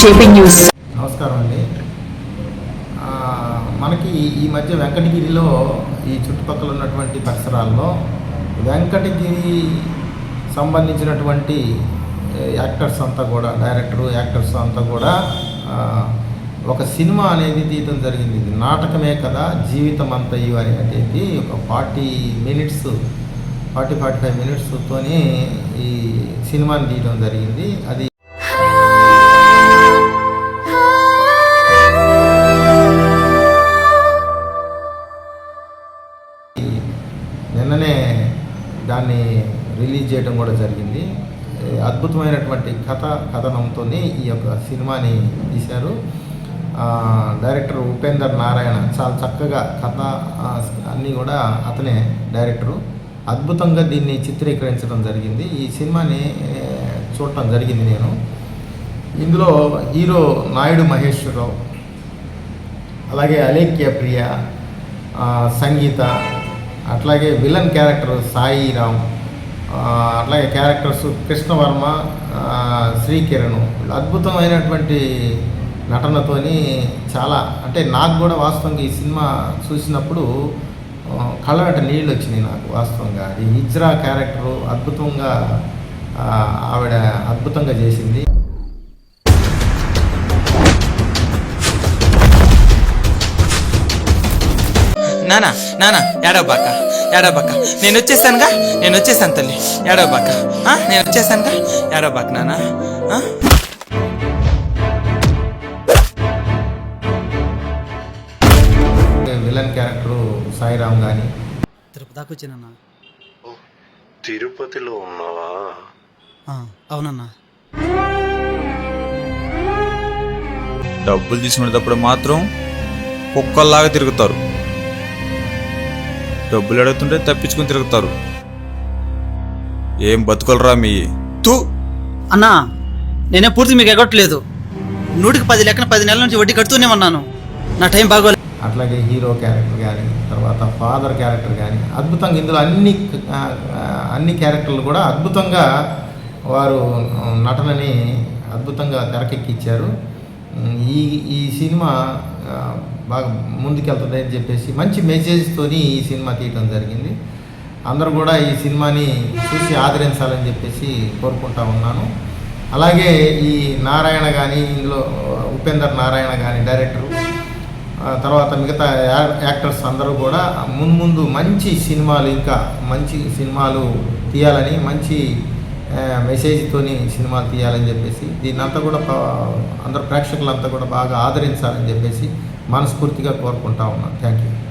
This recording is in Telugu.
JP news. నమస్కారం అండి మనకి ఈ మధ్య వెంకటగిరిలో ఈ చుట్టుపక్కల ఉన్నటువంటి పరిసరాల్లో వెంకటగిరి సంబంధించినటువంటి యాక్టర్స్ అంతా కూడా డైరెక్టరు యాక్టర్స్ అంతా కూడా ఒక సినిమా అనేది తీయటం జరిగింది. ఇది నాటకమే కదా జీవితం అంతా ఇవని అనేది ఒక forty minutes forty forty five మినిట్స్తోని ఈ సినిమాని తీయడం జరిగింది. అది వెంటనే దాన్ని రిలీజ్ చేయడం కూడా జరిగింది. అద్భుతమైనటువంటి కథ కథనంతో ఈ యొక్క సినిమాని తీశారు. డైరెక్టర్ ఉపేందర్ నారాయణ చాలా చక్కగా కథ అన్నీ కూడా అతనే డైరెక్టరు. అద్భుతంగా దీన్ని చిత్రీకరించడం జరిగింది. ఈ సినిమాని చూడటం జరిగింది నేను. ఇందులో హీరో నాయుడు మహేశ్వరరావు అలాగే అలేఖ్య ప్రియ సంగీత అట్లాగే విలన్ క్యారెక్టర్ సాయిరామ్ అట్లాగే క్యారెక్టర్స్ కృష్ణవర్మ శ్రీకిరణ్ వీళ్ళు అద్భుతమైనటువంటి నటనతోని చాలా అంటే నాకు కూడా వాస్తవంగా ఈ సినిమా చూసినప్పుడు ఆ, కళ్ళ నీళ్ళు వచ్చినాయి నాకు వాస్తవంగా. ఈ హిజ్రా క్యారెక్టరు అద్భుతంగా ఆవిడ అద్భుతంగా చేసింది. నానా నానా ఏడవ బాక ఏడవ బాక. నేను వచ్చేసానుగా నేను వచ్చేసాను తల్లి. ఏడవ బాక. ఆ, నేను వచ్చేసానుగా ఏడవ బాక నానా. ఆ? విలన్ క్యారెక్టరు సాయిరామ్ కానీ తిరుపతి దాకా వచ్చానన్నా. ఓ, తిరుపతిలో ఉన్నావా? ఆ, అవునన్నా. డబ్బులు తీసుకునేటప్పుడు మాత్రం కుక్కల్లాగా తిరుగుతారు. డబ్బులు అడుగుతుంటే తప్పించుకుని తిరుగుతారు. ఏం బతుకలరా మీ? తూ. అన్నా నేనే పూర్తి మీకు ఎగొట్టలేదు నూటికి పది లెక్కన పది నెలల నుంచి వడ్డీ కడుతూనే ఉన్నాను. నా టైం బాగోలేదు అట్లాగే హీరో క్యారెక్టర్ కానీ తర్వాత ఫాదర్ క్యారెక్టర్ కానీ అద్భుతంగా ఇందులో అన్ని అన్ని క్యారెక్టర్లు కూడా అద్భుతంగా వారు నటనని అద్భుతంగా తెరకెక్కించారు ఈ ఈ సినిమా బాగా ముందుకెళ్తుంది అని చెప్పేసి మంచి మెసేజ్తోని ఈ సినిమా తీయటం జరిగింది. అందరూ కూడా ఈ సినిమాని చూసి ఆదరించాలని చెప్పేసి కోరుకుంటా ఉన్నాను. అలాగే ఈ నారాయణ కానీ ఇందులో ఉపేందర్ నారాయణ కానీ డైరెక్టరు తర్వాత మిగతా యాక్టర్స్ అందరూ కూడా ముందు ముందు మంచి సినిమాలు ఇంకా మంచి సినిమాలు తీయాలని మంచి మెసేజ్తో మెసేజ్తోని సినిమాలు తీయాలని చెప్పేసి దీన్నంతా కూడా అందరు ప్రేక్షకులంతా కూడా బాగా ఆదరించాలని చెప్పేసి మనస్ఫూర్తిగా కోరుకుంటా ఉన్నాను థ్యాంక్ యూ